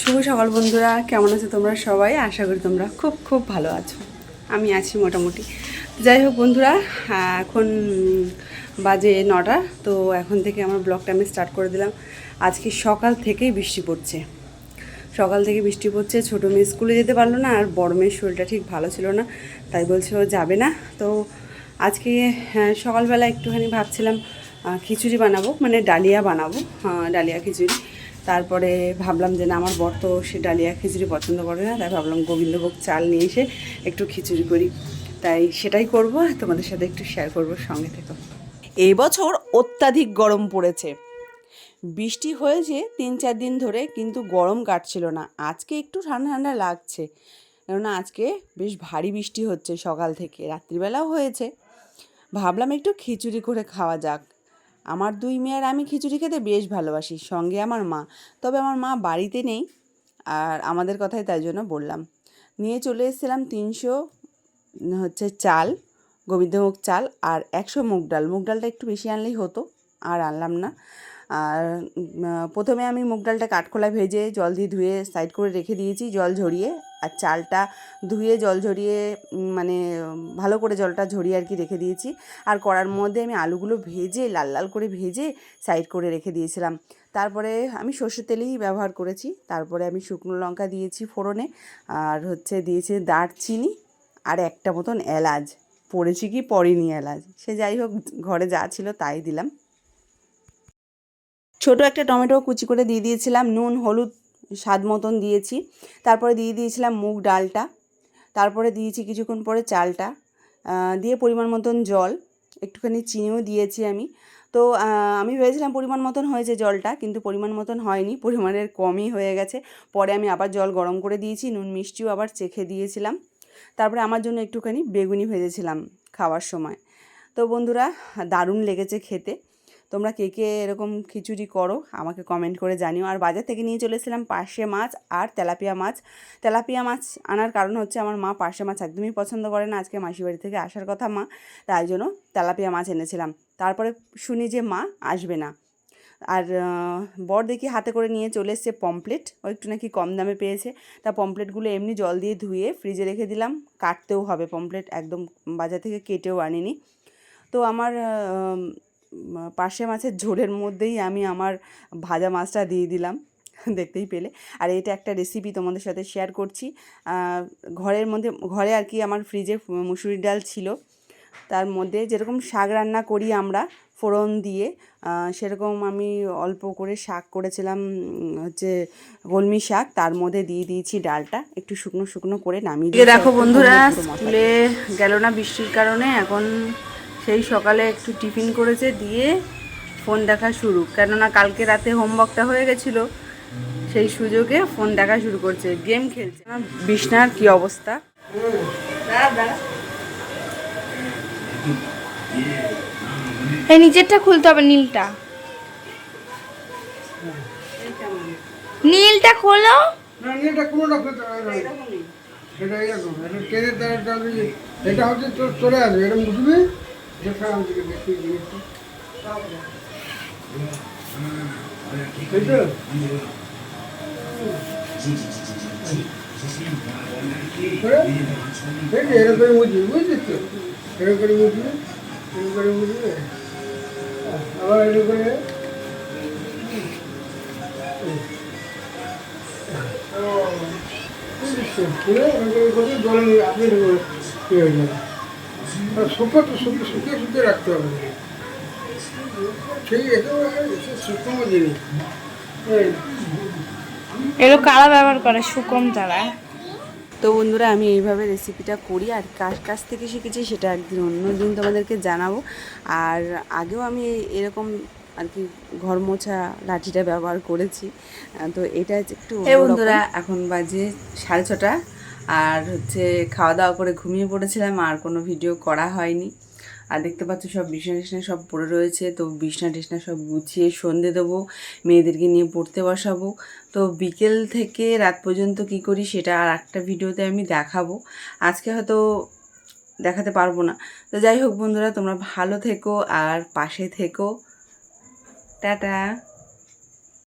শুভ সকাল বন্ধুরা কেমন আছো তোমরা সবাই? আশা করি তোমরা খুব খুব ভালো আছো। আমি আছি মোটামুটি। যাই হোক বন্ধুরা এখন বাজে নটা তো এখন থেকে আমার ব্লগটা আমি স্টার্ট করে দিলাম। আজকে সকাল থেকেই বৃষ্টি পড়ছে। সকাল থেকে বৃষ্টি পড়ছে ছোটো মেয়ে স্কুলে যেতে পারল না আর বড় মেয়ের শরীরটা ঠিক ভালো ছিল না তাই বলছে ও যাবে না। তো আজকে হ্যাঁ, সকালবেলা একটুখানি ভাবছিলাম খিচুড়ি বানাবো মানে ডালিয়া বানাবো ডালিয়া খিচুড়ি। তারপরে ভাবলাম যে না, আমার বর তো সে ডালিয়া খিচুড়ি পছন্দ করে না, তাই ভাবলাম গোবিন্দভোগ চাল নিয়ে এসে একটু খিচুড়ি করি। তাই সেটাই করব তোমাদের সাথে একটু শেয়ার করব সঙ্গে থেকে। এই বছর অত্যাধিক গরম পড়েছে। বৃষ্টি হয়েছে তিন চার দিন ধরে, কিন্তু গরম কাটছিল না। আজকে একটু ঠান্ডা ঠান্ডা লাগছে। কেননা আজকে বেশ ভারী বৃষ্টি হচ্ছে সকাল থেকে, রাত্রিবেলাও হয়েছে। ভাবলাম একটু খিচুড়ি করে খাওয়া যাক। আমার দুই মেয়ের আমি খিচুড়ি খেতে বেশ ভালোবাসি, সঙ্গে আমার মা। তবে আমার মা বাড়িতে নেই আর আমাদের কথাই তাই জন্য বললাম। নিয়ে চলে এসেছিলাম তিনশো, হচ্ছে চাল, গোবিন্দভোগ চাল আর একশো মুগ ডাল। মুগ ডালটা একটু বেশি আনলেই হতো, আর আনলাম না। আর প্রথমে আমি মুগ ডালটা কাঠখোলা ভেজে জল দিয়ে ধুয়ে সাইড করে রেখে দিয়েছি জল ঝরিয়ে। আর চালটা ধুয়ে জল ঝরিয়ে মানে ভালো করে জলটা ঝরিয়ে আর কি রেখে দিয়েছি। আর কড়ার মধ্যে আমি আলুগুলো ভেজে, লাল লাল করে ভেজে সাইড করে রেখে দিয়েছিলাম। তারপরে আমি সর্ষের তেলেই ব্যবহার করেছি। তারপরে আমি শুকনো লঙ্কা দিয়েছি ফোড়নে। আর হচ্ছে দিয়েছি দারচিনি আর একটা মতন এলাচ। পড়েছি কি পড়েনি এলাচ। সে যাই হোক, ঘরে যা ছিল তাই দিলাম। ছোট একটা টমেটো কুচি করে দিয়ে দিয়েছিলাম, নুন, হলুদ, স্বাদ মতন দিয়েছি। তারপরে দিয়ে দিয়েছিলাম মুগ ডালটা, তারপরে দিয়েছি কিছুক্ষণ পরে চালটা দিয়ে পরিমাণ মতন জল, একটুখানি চিনিও দিয়েছি আমি। তো আমি ভেবেছিলাম পরিমাণ মতন হয়েছে জলটা, কিন্তু পরিমাণ মতন হয়নি, পরিমাণের কমই হয়ে গেছে। পরে আমি আবার জল গরম করে দিয়েছি, নুন মিষ্টিও আবার চেখে দিয়েছিলাম। তারপরে আমার জন্য একটুখানি বেগুনি ভেজেছিলাম খাওয়ার সময়। তো বন্ধুরা, দারুণ লেগেছে খেতে। তোমরা কে কে এরকম খিচুড়ি করো, আমাকে কমেন্ট করে জানিও। আর বাজার থেকে নিয়ে চলে এসেছিলাম পার্শে মাছ আর তেলাপিয়া মাছ। তেলাপিয়া মাছ আনার কারণ হচ্ছে আমার মা পার্শে মাছ একদমই পছন্দ করে না, আজকে মাসির বাড়ি থেকে আসার কথা মা, তাই জন্য তেলাপিয়া মাছ এনেছিলাম। তারপরে শুনি যে মা আসবে না। আর বর দেখি হাতে করে নিয়ে চলে এসছে পমপ্লেট ও একটু নাকি কম দামে পেয়েছে। তা পমপ্লেটগুলো এমনি জল দিয়ে ধুয়ে ফ্রিজে রেখে দিলাম, কাটতেও হবে পমপ্লেট একদম বাজার থেকে কেটেও আনিনি। তো আমার পার্শে মাছের ঝোলের মধ্যেই আমি আমার ভাজা মাছটা দিয়ে দিলাম দেখতেই পেলে। আর এটা একটা রেসিপি তোমাদের সাথে শেয়ার করছি। ঘরের মধ্যে ঘরে আর কি আমার ফ্রিজে মুসুরির ডাল ছিল। তার মধ্যে যেরকম শাক রান্না করি আমরা ফোড়ন দিয়ে সেরকম আমি অল্প করে শাক করেছিলাম হচ্ছে কলমি শাক। তার মধ্যে দিয়ে দিয়েছি ডালটা। একটু শুকনো শুকনো করে নামিয়ে দিয়ে দেখো বন্ধুরা স্কুলে গেল না বৃষ্টির কারণে এখন সেই সকালে একটু টিফিন করেছে, দিয়ে ফোন দেখা শুরু। কেননা কালকে রাতে হোমওয়ার্কটা হয়ে গেছিল, সেই সুযোগে ফোন দেখা শুরু করছে, গেম খেলছে। বিছনার কি অবস্থা? এই নিচেরটা খুলতে হবে, নীলটা। নীলটা খোলো। এটা হচ্ছে চলে আসবে, এটা মুসবি দেখি জিনিসটা এই তো? এরকম তো এরকম করে মুছবি এরকম করে শুকিয়ে রাখতে হবে। সেই জিনিস। এগুলো কারা ব্যবহার করে? সুকম তারা তো বন্ধুরা আমি এইভাবে রেসিপিটা করি আর কার কাছ থেকে শিখেছি সেটা একদিন অন্য দিন তোমাদেরকে জানাব। আর আগেও আমি এরকম আর কি ঘর মোছা লাঠিটা ব্যবহার করেছি। তো এটা একটু বন্ধুরা এখন বাজে সাড়ে ছটা। আর হচ্ছে খাওয়া দাওয়া করে ঘুমিয়ে পড়েছিলাম, আর কোনো ভিডিও করা হয়নি। আর দেখতে পাচ্ছ সব বিছনা টিছনা সব পড়ে রয়েছে, তো বিছনা টিছনা সব গুছিয়ে সন্ধে দেবো, মেয়েদেরকে নিয়ে পড়তে বসাবো। তো বিকেল থেকে রাত পর্যন্ত কি করি সেটা আর একটা ভিডিওতে আমি দেখাবো। আজকে হয়তো দেখাতে পারব না। তো যাই হোক বন্ধুরা, তোমরা ভালো থেকো আর পাশে থেকো। টাটা।